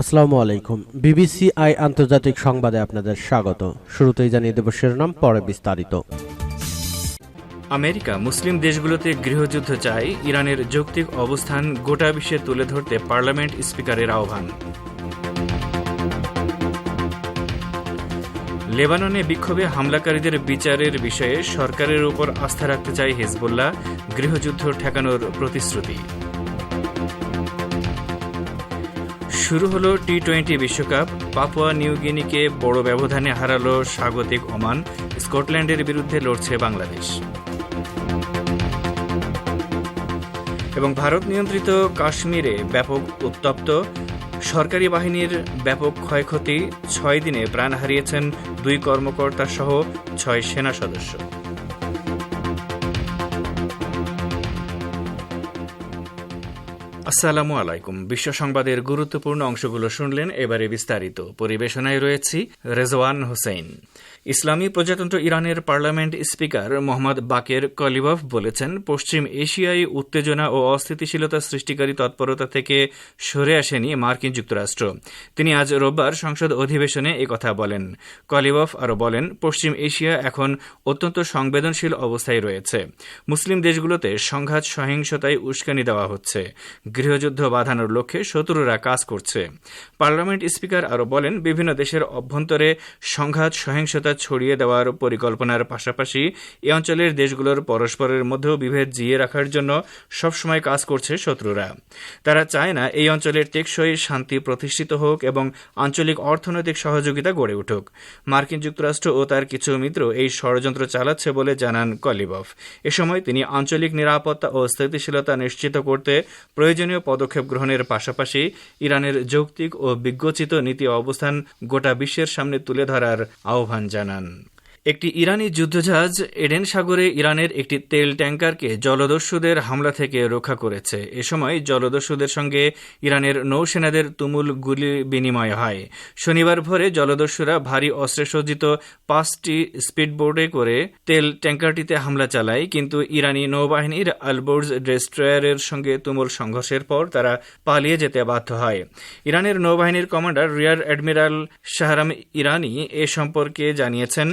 আসসালামু আলাইকুম। BBC I আন্তর্জাতিক সংবাদে আপনাদের স্বাগত। শুরুতেই জানিয়ে দেব শিরোনাম, পরে বিস্তারিত। আমেরিকা মুসলিম দেশগুলোতে গৃহযুদ্ধ চায়, ইরানের যৌক্তিক অবস্থান গোটা বিশ্বে তুলে ধরতে পার্লামেন্ট স্পিকারের আহ্বান। লেবাননে বিক্ষোভে হামলাকারীদের বিচারের বিষয়ে সরকারের উপর আস্থা রাখতে চায় হিজবুল্লাহ, গৃহযুদ্ধ ঠেকানোর প্রতিশ্রুতি। শুরু হলো টি টোয়েন্টি বিশ্বকাপ। পাপুয়া নিউগিনিকে বড় ব্যবধানে হারালো স্বাগতিক ওমান। স্কটল্যান্ডের বিরুদ্ধে লড়ছে বাংলাদেশ। এবং ভারত নিয়ন্ত্রিত কাশ্মীরে ব্যাপক উত্তপ্ত। সরকারি বাহিনীর ব্যাপক ক্ষয়ক্ষতি। ছয় দিনে প্রাণ হারিয়েছেন দুই কর্মকর্তা সহ ছয় সেনা সদস্য। আসসালামু আলাইকুম। বিশ্ব সংবাদের গুরুত্বপূর্ণ অংশগুলো শুনলেন এবারে বিস্তারিত। পরিবেশনায় রয়েছি রেজওয়ান হোসেন। ইসলামী প্রজাতন্ত্র ইরানের parliament speaker Mohammad Baqer Qalibaf বলেছেন, পশ্চিম এশিয়ায় উত্তেজনা ও অস্থিতিশীলতা সৃষ্টিকারী তৎপরতা থেকে সরে আসেনি মার্কিন যুক্তরাষ্ট্র। তিনি আজ রোববার সংসদ অধিবেশনে একথা বলেন। কলিবফ আরও বলেন, পশ্চিম এশিয়া এখন অত্যন্ত সংবেদনশীল অবস্থায় রয়েছে। মুসলিম দেশগুলোতে সংঘাত, সহিংসতায় উস্কানি দেওয়া হচ্ছে। গৃহযুদ্ধ বাধানোর লক্ষ্যে শত্রুরা কাজ করছে। পার্লামেন্ট স্পিকার আরও বলেন, বিভিন্ন দেশের অভ্যন্তরে সংঘাত, সহিংসতা ছড়িয়ে দেওয়ার পরিকল্পনার পাশাপাশি এ অঞ্চলের দেশগুলোর পরস্পরের মধ্যেও বিভেদ জিয়ে রাখার জন্য সবসময় কাজ করছে শত্রুরা। তারা চায় না এই অঞ্চলের টেকসই শান্তি প্রতিষ্ঠিত হোক এবং আঞ্চলিক অর্থনৈতিক সহযোগিতা গড়ে উঠুক। মার্কিন যুক্তরাষ্ট্র ও তার কিছু মিত্র এই ষড়যন্ত্র চালাচ্ছে বলে জানান কলিবফ। এ সময় তিনি আঞ্চলিক নিরাপত্তা ও স্থিতিশীলতা নিশ্চিত করতে প্রয়োজনীয় পদক্ষেপ গ্রহণের পাশাপাশি ইরানের যৌক্তিক ও বিজ্ঞোচিত নীতি অবস্থান গোটা বিশ্বের সামনে তুলে ধরার আহ্বান জানান। นั้น একটি ইরানি যুদ্ধজাহাজ এডেন সাগরে ইরানের একটি তেল ট্যাঙ্কারকে জলদস্যুদের হামলা থেকে রক্ষা করেছে। এ সময় জলদস্যুদের সঙ্গে ইরানের নৌসেনাদের তুমুল গুলি বিনিময় হয়। শনিবার ভোরে জলদস্যুরা ভারী অস্ত্রে সজ্জিত পাঁচটি স্পিডবোর্ডে করে তেল ট্যাঙ্কারটিতে হামলা চালায়, কিন্তু ইরানি নৌবাহিনীর আলবোর্জ ডেস্ট্রয়ারের সঙ্গে তুমুল সংঘর্ষের পর তারা পালিয়ে যেতে বাধ্য হয়। ইরানের নৌবাহিনীর commander rear admiral Shahram Irani এ সম্পর্কে জানিয়েছেন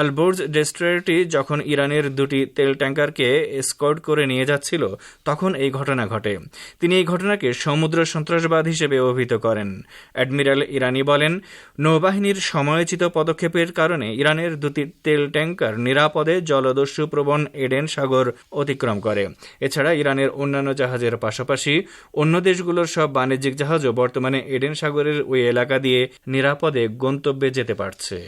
আলবোর্জ ডেস্ট্রয়ারটি যখন ইরানের দুটি তেল ট্যাঙ্কারকে এসকর্ট করে নিয়ে যাচ্ছিল, তখন এই ঘটনা ঘটে। তিনি এই ঘটনাকে সমুদ্র সন্ত্রাসবাদ হিসেবে অভিহিত করেন। অ্যাডমিরাল ইরানি বলেন, নৌবাহিনীর সময়োচিত পদক্ষেপের কারণে ইরানের দুটি তেল ট্যাঙ্কার নিরাপদে জলদস্যু প্রবণ এডেন সাগর অতিক্রম করে। এছাড়া ইরানের অন্যান্য জাহাজের পাশাপাশি অন্য দেশগুলোর সব বাণিজ্যিক জাহাজও বর্তমানে এডেন সাগরের ওই এলাকা দিয়ে নিরাপদে গন্তব্যে যেতে পারছে।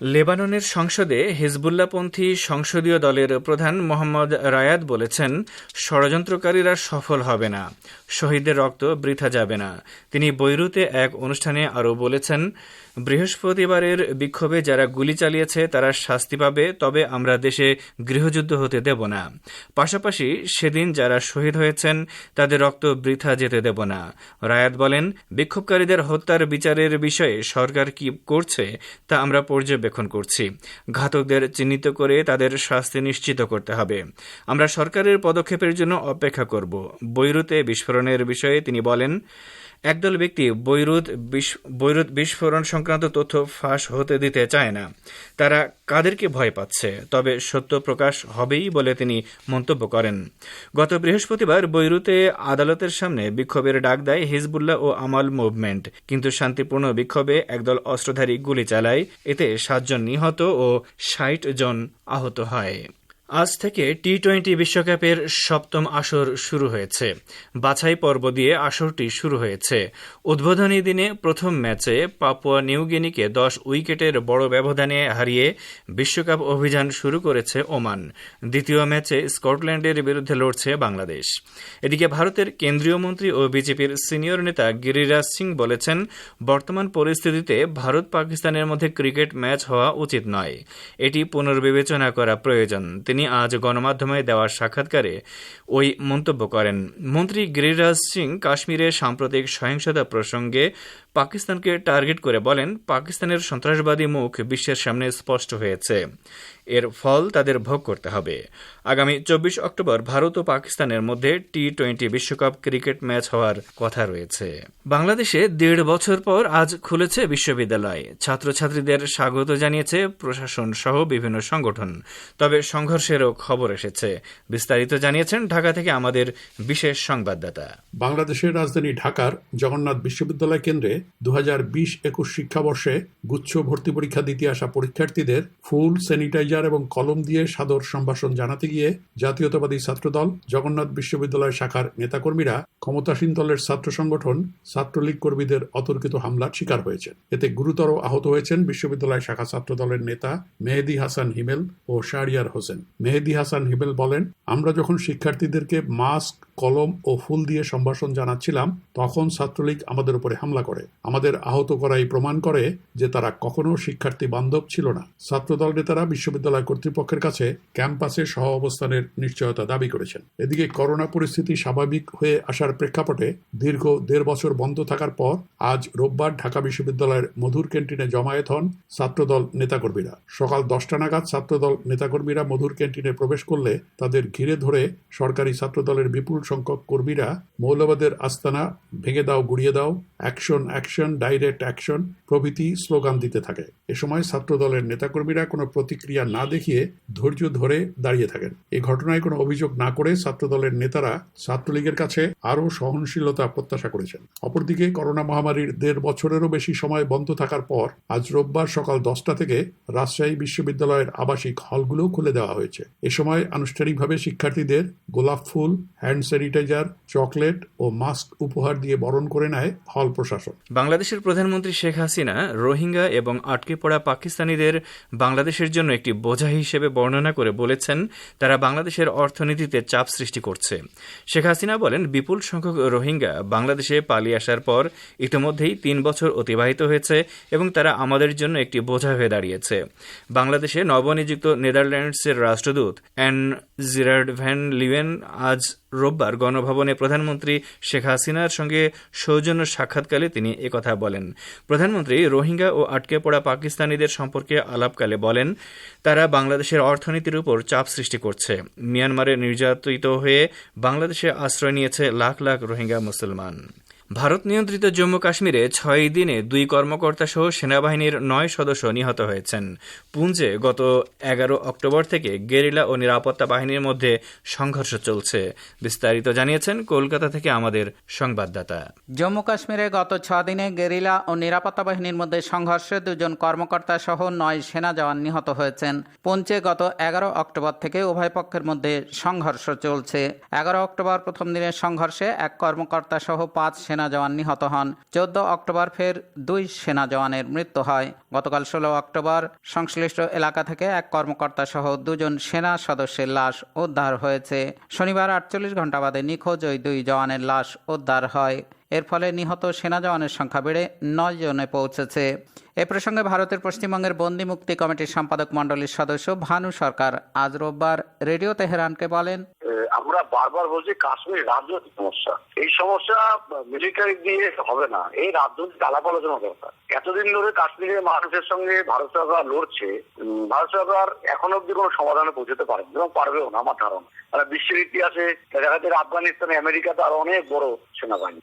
লেবাননের সংসদে হিজবুল্লাপন্থী সংসদীয় দলের প্রধান মোহাম্মদ রায়াত বলেছেন, ষড়যন্ত্রকারীরা সফল হবে না, শহীদদের রক্ত বৃথা যাবে না। তিনি বৈরুতে এক অনুষ্ঠানে আরও বলেছেন, বৃহস্পতিবারের বিক্ষোভে যারা গুলি চালিয়েছে তারা শাস্তি পাবে, তবে আমরা দেশে গৃহযুদ্ধ হতে দেব না। পাশাপাশি সেদিন যারা শহীদ হয়েছেন, তাদের রক্ত বৃথা যেতে দেব না। রায়াত বলেন, বিক্ষোভকারীদের হত্যার বিচারের বিষয়ে সরকার কি করছে তা আমরা পর্যবেক্ষণ করছি। ঘাতকদের চিহ্নিত করে তাদের শাস্তি নিশ্চিত করতে হবে। আমরা সরকারের পদক্ষেপের জন্য অপেক্ষা করব। বৈরুতে বিস্ফোরণের বিষয়ে তিনি বলেন একদল ব্যক্তি বৈরুত বৈরুত বিস্ফোরণ সংক্রান্ত তথ্য ফাঁস হতে দিতে চায় না। তারা কাদেরকে ভয় পাচ্ছে, তবে সত্য প্রকাশ হবেই বলে তিনি মন্তব্য করেন। গত বৃহস্পতিবার বৈরুতে আদালতের সামনে বিক্ষোভের ডাক দেয় হিজবুল্লাহ ও আমাল মুভমেন্ট, কিন্তু শান্তিপূর্ণ বিক্ষোভে একদল অস্ত্রধারী গুলি চালায়। এতে সাতজন নিহত ও ষাট জন আহত হয়। আজ থেকে টি টোয়েন্টি বিশ্বকাপের সপ্তম আসর শুরু হয়েছে। বাছাই পর্ব দিয়ে আসরটি শুরু হয়েছে। উদ্বোধনী দিনে প্রথম ম্যাচে পাপুয়া নিউগিনিকে দশ উইকেটের বড় ব্যবধানে হারিয়ে বিশ্বকাপ অভিযান শুরু করেছে ওমান। দ্বিতীয় ম্যাচে স্কটল্যান্ডের বিরুদ্ধে লড়ছে বাংলাদেশ। এদিকে ভারতের কেন্দ্রীয় মন্ত্রী ও বিজেপির সিনিয়র নেতা গিরিরাজ সিং বলেছেন, বর্তমান পরিস্থিতিতে ভারত পাকিস্তানের মধ্যে ক্রিকেট ম্যাচ হওয়া উচিত নয়। এটি পুনর্বিবেচনা করা প্রয়োজন। তিনি আজ গণমাধ্যমে দেওয়া সাক্ষাৎকারে ওই মন্তব্য করেন। মন্ত্রী গিরিরাজ সিং কাশ্মীরে সাম্প্রতিক সহিংসতা প্রসঙ্গে পাকিস্তানকে টার্গেট করে বলেন, পাকিস্তানের সন্ত্রাসবাদী মুখ বিশ্বের সামনে স্পষ্ট হয়েছে। এর ফল তাদের ভোগ করতে হবে। আগামী চব্বিশ অক্টোবর ভারত ও পাকিস্তানের মধ্যে টি টোয়েন্টি বিশ্বকাপ ক্রিকেট ম্যাচ হওয়ার কথা রয়েছে। বাংলাদেশে দেড় বছর পর আজ খুলেছে বিশ্ববিদ্যালয়। ছাত্রছাত্রীদের স্বাগত জানিয়েছে প্রশাসন সহ বিভিন্ন সংগঠন। তবে সংঘর্ষেরও খবর এসেছে। বিস্তারিত জানিয়েছেন ঢাকা থেকে আমাদের বিশেষ সংবাদদাতা। বাংলাদেশের রাজধানী ঢাকার জগন্নাথ বিশ্ববিদ্যালয় কেন্দ্রে দু হাজার বিশ একুশ শিক্ষাবর্ষে গুচ্ছ ভর্তি পরীক্ষা দিতে আসা পরীক্ষার্থীদের ফুল স্যানিটাইজার এবং কলম দিয়ে সাদর সম্ভাষণ জানাতে গিয়ে জাতীয়তাবাদী ছাত্রদল, জগন্নাথ বিশ্ববিদ্যালয় শাখার নেতাকর্মীরা ক্ষমতাসীন দলের ছাত্র সংগঠন, ছাত্রলীগ কর্মীদের অতর্কিত হামলার শিকার হয়েছেন। এতে গুরুতর আহত হয়েছেন বিশ্ববিদ্যালয় শাখা ছাত্র দলের নেতা মেহেদি হাসান হিমেল ও শাহরিয়ার হোসেন। মেহেদি হাসান হিমেল বলেন, আমরা যখন শিক্ষার্থীদেরকে মাস্ক, কলম ও ফুল দিয়ে সম্ভাষণ জানাচ্ছিলাম, তখন ছাত্রলীগ আমাদের উপরে হামলা করে। আমাদের আহত করাই প্রমাণ করে যে তারা কখনো শিক্ষার্থী বান্ধব ছিল না। ছাত্রদল নেতারা বিশ্ববিদ্যালয় কর্তৃপক্ষের কাছে ক্যাম্পাসে সহ অবস্থানের নিশ্চয়তা দাবি করেছেন। এদিকে করোনা পরিস্থিতি স্বাভাবিক হয়ে আসার প্রেক্ষাপটে দীর্ঘ দেড় বছর বন্ধ থাকার পর আজ রোববার ঢাকা বিশ্ববিদ্যালয়ের মধুর ক্যান্টিনে জমায়েত হন ছাত্রদল নেতাকর্মীরা। সকাল দশটা নাগাদ ছাত্রদল নেতাকর্মীরা মধুর ক্যান্টিনে প্রবেশ করলে তাদের ঘিরে ধরে সরকারি ছাত্রদলের বিপুল সংখ্যক কর্মীরা মৌলবাদের আস্তানা, ভেঙে দাও, গুড়িয়ে দাও, অ্যাকশন অ্যাকশন, ডাইরেক্ট অ্যাকশন প্রভৃতি স্লোগান দিতে থাকে। এ সময় ছাত্রদলের নেতাকর্মীরা কোনো প্রতিক্রিয়া না দেখিয়ে ধৈর্য ধরে দাঁড়িয়ে থাকেন। এই ঘটনায় কোনো অভিযোগ না করে ছাত্রদলের নেতারা ছাত্রলীগের কাছে আরও সহনশীলতা প্রত্যাশা করেছেন। অপরদিকে করোনা মহামারীর দেড় বছরেরও বেশি সময় বন্ধ থাকার পর আজ রোববার সকাল দশটা থেকে রাজশাহী বিশ্ববিদ্যালয়ের আবাসিক হলগুলো খুলে দেওয়া হয়েছে। এ সময় আনুষ্ঠানিকভাবে শিক্ষার্থীদের গোলাপ ফুল, হ্যান্ড স্যানিটাইজার, চকলেট ও মাস্ক উপহার দিয়ে বরণ করে নেয় হল প্রশাসন। বাংলাদেশের প্রধানমন্ত্রী শেখ হাসিনা রোহিঙ্গা এবং আটকে পড়া পাকিস্তানিদের বাংলাদেশের জন্য একটি বোঝা হিসেবে বর্ণনা করে বলেছেন, তারা বাংলাদেশের অর্থনীতিতে চাপ সৃষ্টি করছে। শেখ হাসিনা বলেন, বিপুল সংখ্যক রোহিঙ্গা বাংলাদেশে পালিয়ে আসার পর ইতিমধ্যেই তিন বছর অতিবাহিত হয়েছে এবং তারা আমাদের জন্য একটি বোঝা হয়ে দাঁড়িয়েছে। বাংলাদেশে নবনিযুক্ত নেদারল্যান্ডসের রাষ্ট্রদূত অ্যান জিরার্ড ভ্যান লিভেন আজ রোববার গণভবনে প্রধানমন্ত্রী শেখ হাসিনার সঙ্গে সৌজন্য সাক্ষাৎকালে তিনি একথা বলেন। প্রধানমন্ত্রী রোহিঙ্গা ও আটকে পড়া পাকিস্তানিদের সম্পর্কে আলাপকালে বলেন, তারা বাংলাদেশের অর্থনীতির উপর চাপ সৃষ্টি করছে। মিয়ানমারে নির্যাতিত হয়ে বাংলাদেশে আশ্রয় নিয়েছে লাখ লাখ রোহিঙ্গা মুসলমান। ভারত নিয়ন্ত্রিত জম্মু কাশ্মীরে ছয় দিনে দুই কর্মকর্তা সহ সেনাবাহিনীর নয় সদস্য নিহত হয়েছেন। পুঞ্জে গত এগারো অক্টোবর থেকে গেরিলা ও নিরাপত্তা বাহিনীর মধ্যে সংঘর্ষ চলছে। বিস্তারিত জানিয়েছেন কলকাতা থেকে আমাদের সংবাদদাতা। জম্মু কাশ্মীরে গত দিনে গেরিলা ও নিরাপত্তা বাহিনীর মধ্যে সংঘর্ষে দুজন কর্মকর্তা সহ নয় সেনা জওয়ান নিহত হয়েছেন। পঞ্চে গত এগারো অক্টোবর থেকে উভয় পক্ষের মধ্যে সংঘর্ষ চলছে। এগারো অক্টোবর প্রথম দিনের সংঘর্ষে এক কর্মকর্তা সহ পাঁচ সেনা জওয়ান নিহত হন। চোদ্দ অক্টোবর ফের দুই সেনা জওয়ানের মৃত্যু হয়। গতকাল ষোলো অক্টোবর সংশ্লিষ্ট এলাকা থেকে এক কর্মকর্তা সহ দুজন সেনা সদস্যের লাশ উদ্ধার হয়েছে। শনিবার আটচল্লিশ ঘণ্টা বাদে নিখোঁজ ওই দুই জওয়ানের লাশ উদ্ধার হয়। এর ফলে নিহত সেনা জওয়ানের সংখ্যা বেড়ে নয় জনে পৌঁছেছে। এ প্রসঙ্গে ভারতের পশ্চিমবঙ্গের বন্দি মুক্তি কমিটির সম্পাদক মণ্ডলীর সদস্য ভানু সরকার আজ রোববার রেডিও তেহরানকে বলেন বারবার বলছি, কাশ্মীর রাজনৈতিক সমস্যা। এই সমস্যা মিলিটারি দিয়ে হবে না। এই রাজনৈতিক আলাপ আলোচনা দরকার। এতদিন ধরে কাশ্মীরের মানুষের সঙ্গে ভারত সরকার লড়ছে ভারত সরকার এখন অব্দি কোনো সমাধানে পৌঁছতে পারেনি এবং পারবেও না, আমার ধারণা। তারা বিশ্বের ইতিহাসে দেখা যাচ্ছে আফগানিস্তানে, আমেরিকাতে আরও অনেক বড় সেনাবাহিনী।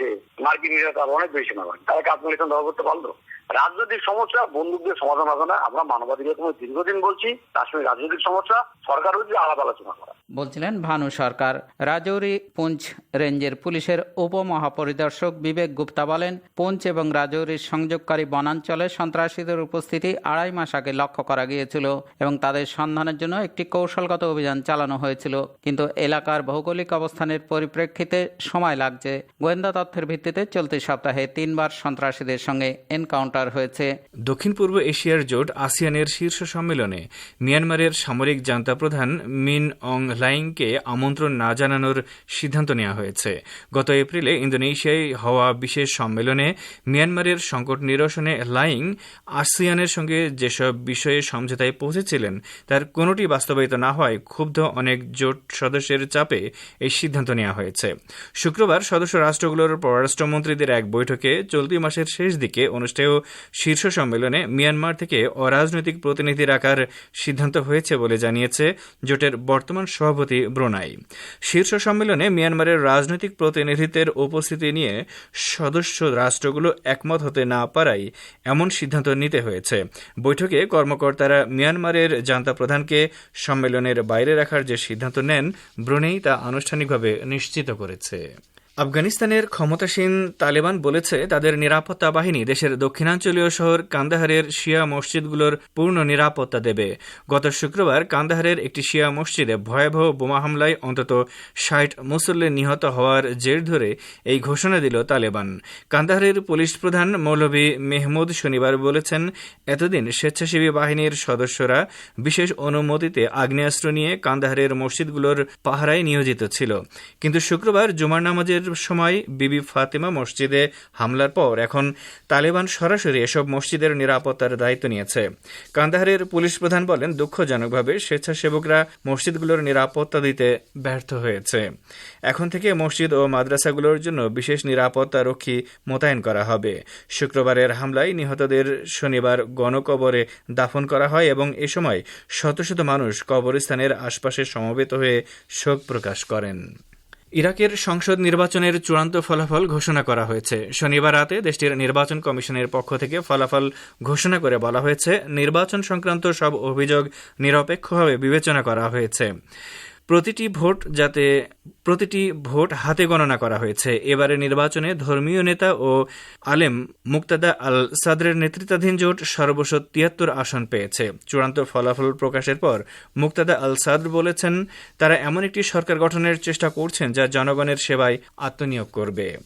যে মার্কিন ইরাকে আরও অনেক বেশি সেনাবাহিনী। তারা কি আফগানিস্তান দখল করতে পারল? রাজনৈতিক সমস্যা বন্দুক দিয়ে সমাধান হবে না। আমরা মানবাধিকার কমিটি দীর্ঘদিন বলছি কাশ্মীর রাজনৈতিক সমস্যা, সরকার হচ্ছে আলাপ আলোচনা করা। বলছিলেন ভানু সরকার। রাজৌরি পুঞ্চ রেঞ্জের পুলিশের উপমহাপরিদর্শক বিবেক গুপ্তা বলেন পুঞ্চ এবং রাজৌরির সংযোগকারী বনাঞ্চলে সন্ত্রাসীদের উপস্থিতি আড়াই মাস আগে লক্ষ্য করা গিয়েছিল এবং তাদের সন্ধানের জন্য একটি কৌশলগত অভিযান চালানো হয়েছিল, কিন্তু এলাকার ভৌগোলিক অবস্থানের পরিপ্রেক্ষিতে সময় লাগছে। গোয়েন্দা তথ্যের ভিত্তিতে চলতি সপ্তাহে তিনবার সন্ত্রাসীদের সঙ্গে এনকাউন্টার হয়েছে। দক্ষিণ পূর্ব এশিয়ার জোট আসিয়ানের শীর্ষ সম্মেলনে মিয়ানমারের সামরিক জান্তা প্রধান মিন অং লাইংকে আমন্ত্রণ না জানানোর সিদ্ধান্ত নেওয়া হয়েছে। গত এপ্রিলে ইন্দোনেশিয়ায় হওয়া বিশেষ সম্মেলনে মিয়ানমারের সংকট নিরসনে লাইং আসিয়ানের সঙ্গে যেসব বিষয়ে সমঝোতায় পৌঁছেছিলেন, তার কোনোটি বাস্তবায়িত না হওয়ায় ক্ষুব্ধ অনেক জোট সদস্যের চাপে এই সিদ্ধান্ত নেওয়া হয়েছে। শুক্রবার সদস্য রাষ্ট্রগুলোর পররাষ্ট্রমন্ত্রীদের এক বৈঠকে চলতি মাসের শেষ দিকে অনুষ্ঠেয় শীর্ষ সম্মেলনে মিয়ানমার থেকে অরাজনৈতিক প্রতিনিধি রাখার সিদ্ধান্ত হয়েছে বলে জানিয়েছে জোটের বর্তমান সভাপতি ব্রোনাই। শীর্ষ সম্মেলনে মিয়ানমারের রাজনৈতিক প্রতিনিধিত্বের উপস্থিতি নিয়ে সদস্য রাষ্ট্রগুলো একমত হতে না পারায় এমন সিদ্ধান্ত নিতে হয়েছে। বৈঠকে কর্মকর্তারা মিয়ানমারের জান্তা প্রধানকে সম্মেলনের বাইরে রাখার যে সিদ্ধান্ত নেন ব্রুনেই তা আনুষ্ঠানিকভাবে নিশ্চিত করেছে। আফগানিস্তানের ক্ষমতাসীন তালেবান বলেছে, তাদের নিরাপত্তা বাহিনী দেশের দক্ষিণাঞ্চলীয় শহর কান্দাহারের শিয়া মসজিদগুলোর পূর্ণ নিরাপত্তা দেবে। গত শুক্রবার কান্দাহারের একটি শিয়া মসজিদে ভয়াবহ বোমা হামলায় অন্তত ষাট মুসল্লি নিহত হওয়ার জের ধরে এই ঘোষণা দিল তালেবান। কান্দাহারের পুলিশ প্রধান মৌলভী মেহমুদ শনিবার বলেছেন, এতদিন স্বেচ্ছাসেবী বাহিনীর সদস্যরা বিশেষ অনুমতিতে আগ্নেয়াস্ত্র নিয়ে কান্দাহারের মসজিদগুলোর পাহারায় নিয়োজিত ছিল। কিন্তু শুক্রবার জুমার নামাজের সময় বিবি ফাতেমা মসজিদে হামলার পর এখন তালেবান সরাসরি এসব মসজিদের নিরাপত্তার দায়িত্ব নিয়েছে। কান্দাহারের পুলিশ প্রধান বলেন, দুঃখজনকভাবে স্বেচ্ছাসেবকরা মসজিদগুলোর নিরাপত্তা দিতে ব্যর্থ হয়েছে। এখন থেকে মসজিদ ও মাদ্রাসাগুলোর জন্য বিশেষ নিরাপত্তা রক্ষী মোতায়েন করা হবে। শুক্রবারের হামলায় নিহতদের শনিবার গণকবরে দাফন করা হয় এবং এ সময় শত শত মানুষ কবরস্থানের আশপাশে সমবেত হয়ে শোক প্রকাশ করেন। ইরাকের সংসদ নির্বাচনের চূড়ান্ত ফলাফল ঘোষণা করা হয়েছে। শনিবার রাতে দেশটির নির্বাচন কমিশনের পক্ষ থেকে ফলাফল ঘোষণা করে বলা হয়েছে, নির্বাচন সংক্রান্ত সব অভিযোগ নিরপেক্ষভাবে বিবেচনা করা হয়েছে। প্রতিটি ভোট যাতে, প্রতিটি ভোট হাতে গণনা করা হয়েছে। এবারে নির্বাচনে ধর্মীয় নেতা ও আলেম মুক্তাদা আল সাদরের নেতৃত্বাধীন জোট সর্বশ তিয়াত্তর আসন পেয়েছে। চূড়ান্ত ফলাফল প্রকাশের পর মুক্তাদা আল সাদর বলেছেন, তারা এমন একটি সরকার গঠনের চেষ্টা করছেন যা জনগণের সেবায় আত্মনিয়োগ করবে।